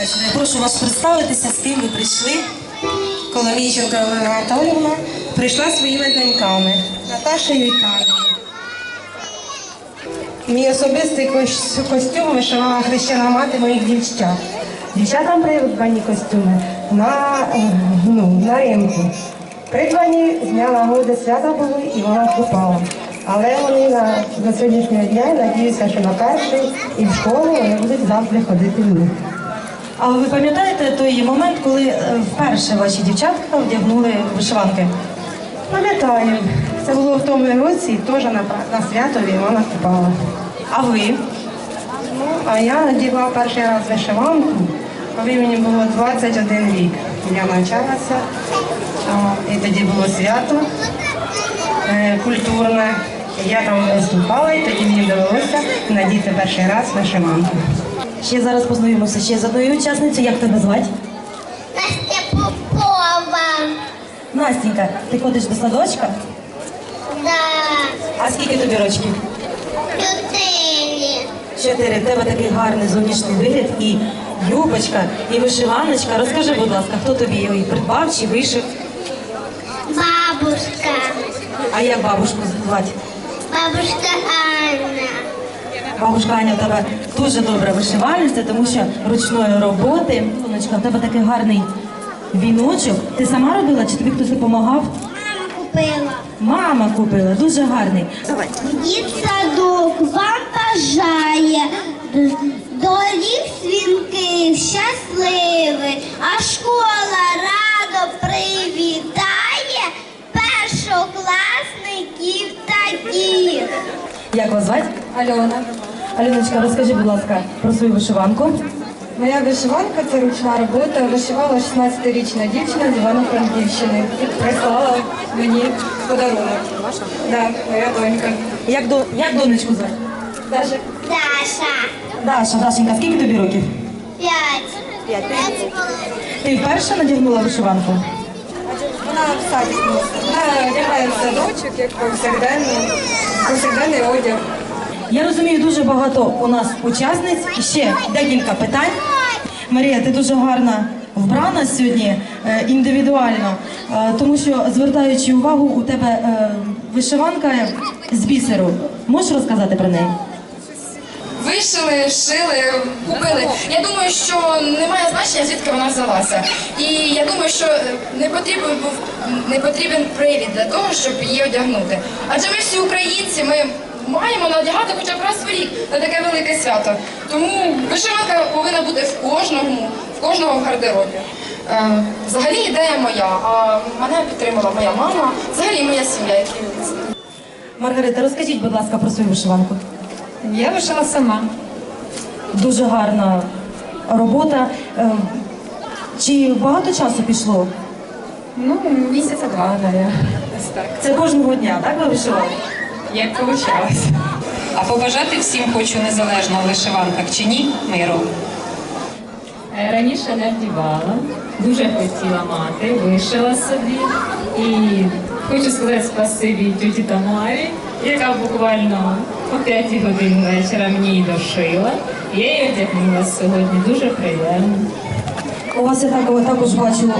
вечора. Я прошу вас представитися, з ким ви прийшли. Коломійченко Олена Анатолівна прийшла своїми доньками Наташею і Танею. Мій особистий кос- костюм вишивала хрещена мати моїх дівчат. Дівчатам придбані костюми на, е, ну, на ринку. Придбані зняла годи свята були і вона купала. Але вони на, до сьогоднішнього дня, надіюся, що на перший і в школу вони будуть завжди ходити в них. А ви пам'ятаєте той момент, коли е, вперше ваші дівчатка вдягнули вишиванки? Пам'ятаю, це було в тому році, теж на, на святові вона купала. А ви? Ну, а я наділа перший раз вишиванку, коли мені було 21 рік. Я навчалася, а, і тоді було свято е, культурне. Я там виступала, і тоді мені довелося надіти перший раз вишиванку. Ще зараз познайомимося ще з одною учасницею. Як тебе звати? Настя Попова. Настенька, ти ходиш до садочка? Да. А скільки тобі рочків? Чотири. Чотири. В тебе такий гарний зовнішній вигляд і юбочка, і вишиваночка. Розкажи, будь ласка, хто тобі її придбав чи вишив? Бабушка. А як бабушку звати? Бабушка Анна. Бабушка Аня, в тебе дуже добра вишивальниця, тому що ручної роботи. Сонечка, в тебе такий гарний віночок. Ти сама робила чи тобі хтось допомагав? Мама купила. Мама купила, дуже гарний. Давай. Дід садок вам бажає. Доріг свінких щасливий, а школа радо привітає першокласників таких. Як вас звати? Альона. Альоночка, розкажи, будь ласка, про свою вишиванку. Моя вишиванка це ручна робота. Вишивала 16-річна дівчина з Івано-Франківщини. І прислала мені подарунок. Да, моя донька. Як, до, як донечку звати? Даша. Даша. Даша, Дашенька, скільки тобі років? П'ять. П'ять. П'ять. Ти вперше надягнула вишиванку? Вона в садик. Вона одягає в садочок, як повсякденний, повсякденний одяг. Я розумію, дуже багато у нас учасниць. Ще декілька питань. Марія, ти дуже гарна вбрана сьогодні е, індивідуально, е, тому що звертаючи увагу, у тебе е, вишиванка з бісеру. Можеш розказати про неї? Вишили, шили, купили. Я думаю, що немає значення, звідки вона взялася. І я думаю, що не потрібен був не потрібен привід для того, щоб її одягнути. Адже ми всі українці, ми маємо надягати хоча б раз в рік на таке велике свято. Тому вишиванка повинна бути в кожному, в кожного в гардеробі. Е, Взагалі ідея моя, а мене підтримала моя мама, взагалі моя сім'я. які Маргарита, розкажіть, будь ласка, про свою вишиванку. Я вишила сама. Дуже гарна робота. Е, Чи багато часу пішло? Ну, місяця два. Ось. Це кожного дня, так ви вишивали? Як вийшло. А побажати всім хочу незалежно в вишиванках чи ні миру. Е, Раніше не вдівала, дуже хотіла мати, вишила собі. І хочу сказати спасибі тюті Тамарі, яка буквально о 5 годин вечора мені дошила. Я її одягнула сьогодні, дуже приємно. У вас я так, також бачу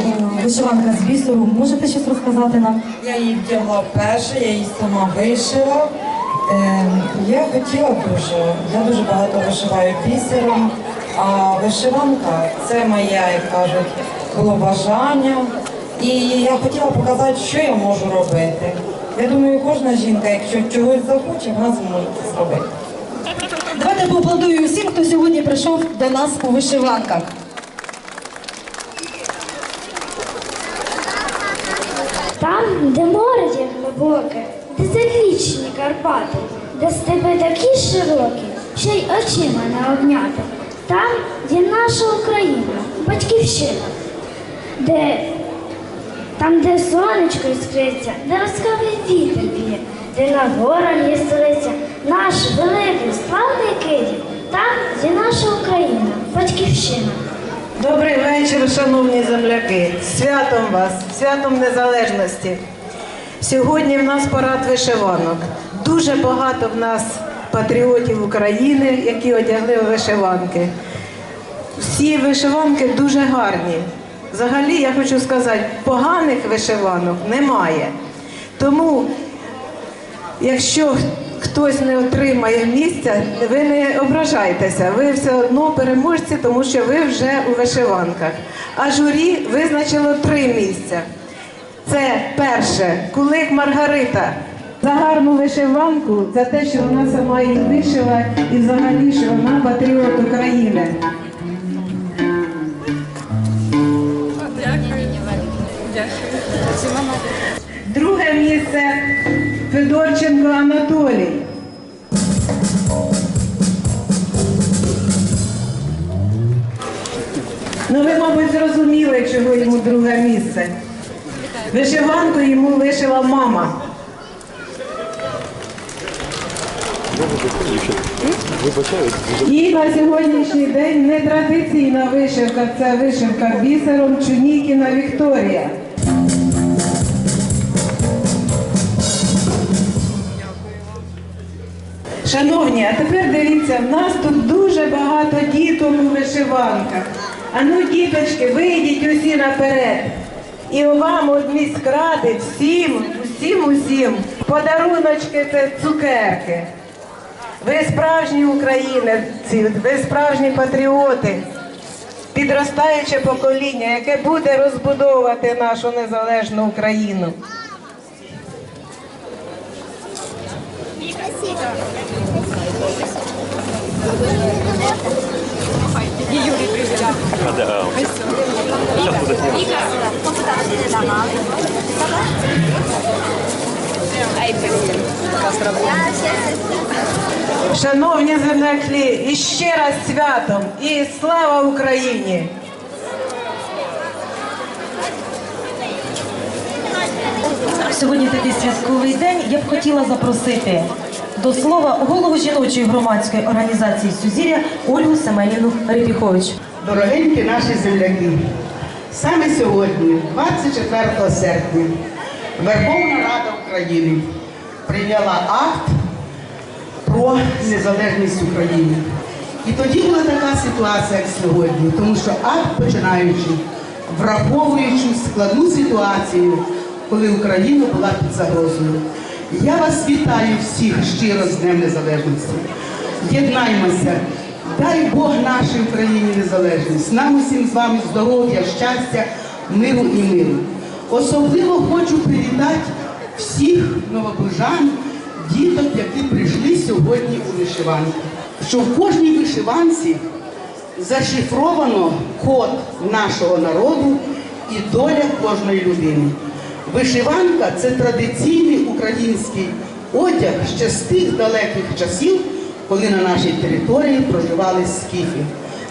вишиванка з бісеру. Можете щось розказати нам? Я її вдягла вперше, я її сама вишила. Е, я хотіла дуже, я дуже багато вишиваю бісером, а вишиванка це моє, як кажуть, було бажання. І я хотіла показати, що я можу робити. Я думаю, кожна жінка, якщо чогось захоче, вона зможе це зробити. Давайте поаплодуємо всім, хто сьогодні прийшов до нас у вишиванках. Там, де море є глибоке, де завічні Карпати, де степи такі широкі, що й очима не обняти. Там є наша Україна, батьківщина, де там, де сонечко іскриться, де розкавий вітер б'є, де на горах є столиця, наш великий славний Київ, там є наша Україна, батьківщина. Добрий вечір, шановні земляки. Святом вас, святом незалежності. Сьогодні в нас парад вишиванок. Дуже багато в нас патріотів України, які одягли вишиванки. всі вишиванки дуже гарні. Взагалі, я хочу сказати, поганих вишиванок немає. Тому, якщо хтось не отримає місця, ви не ображайтеся, ви все одно переможці, тому що ви вже у вишиванках. А журі визначило три місця. Це перше, кулик Маргарита. За гарну вишиванку, за те, що вона сама її вишила, і взагалі, що вона патріот України. Федорченко Анатолій. Ну, ви, мабуть, зрозуміли, чого йому друге місце. Вишиванку йому вишила мама. І на сьогоднішній день нетрадиційна вишивка це вишивка бісером Чунікіна Вікторія. Шановні, а тепер дивіться, в нас тут дуже багато діток у вишиванках. А ну, діточки, вийдіть усі наперед. І вам от міськради всім, усім, усім подаруночки це цукерки. Ви справжні українці, ви справжні патріоти, підростаюче покоління, яке буде розбудовувати нашу незалежну Україну. Шановні земляки, і ще раз святом і слава Україні! Сьогодні такий святковий день. Я б хотіла запросити до слова голову жіночої громадської організації Сузір'я Ольгу Семенівну Репіхович. Дорогенькі наші земляки, саме сьогодні, 24 серпня, Верховна Рада України прийняла акт про незалежність України. І тоді була така ситуація, як сьогодні, тому що акт починаючи, враховуючи складну ситуацію, коли Україна була під загрозою. Я вас вітаю всіх щиро з Днем Незалежності. Єднаймося. Дай Бог нашій Україні незалежність. Нам усім з вами здоров'я, щастя, миру і миру. Особливо хочу привітати всіх новобужан, діток, які прийшли сьогодні у вишиванку. Що в кожній вишиванці зашифровано код нашого народу і доля кожної людини. Вишиванка це традиційний український одяг ще з тих далеких часів, коли на нашій території проживали скіфи.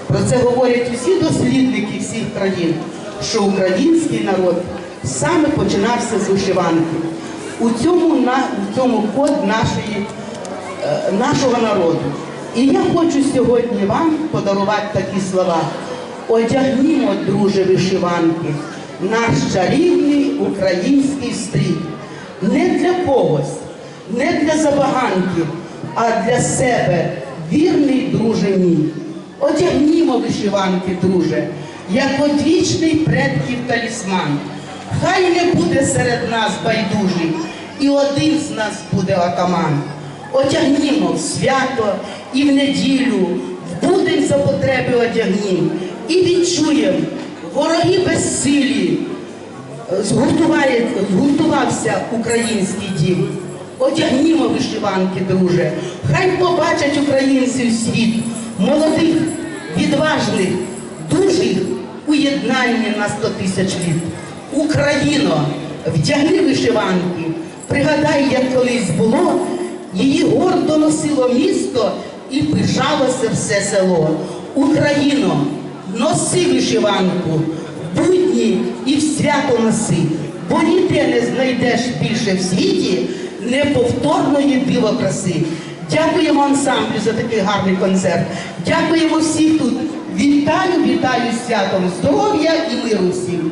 Про це говорять усі дослідники всіх країн, що український народ саме починався з вишиванки. У цьому, у цьому код нашої, е, нашого народу. І я хочу сьогодні вам подарувати такі слова. Одягнімо, друже, вишиванки, наш чарівний український стрій. Не для когось, не для забаганки, а для себе вірний друже мій. Одягнімо вишиванки, друже, як одвічний предків талісман. Хай не буде серед нас байдужий, і один з нас буде атаман. Одягнімо в свято і в неділю, в будень за потреби одягнім, і відчуємо, вороги безсилі, згуртувався український дім. Одягнімо вишиванки, друже. Хай побачать українців світ, молодих, відважних, дужих у єднанні на сто тисяч літ. Україно, вдягни вишиванки, пригадай, як колись було, її гордо носило місто і пишалося все село. Україно, носи вишиванку, будні і в свято носи, бо ніде не знайдеш більше в світі неповторної дивокраси. Дякуємо ансамблю за такий гарний концерт. Дякуємо всіх тут. Вітаю, вітаю святом здоров'я і миру всім.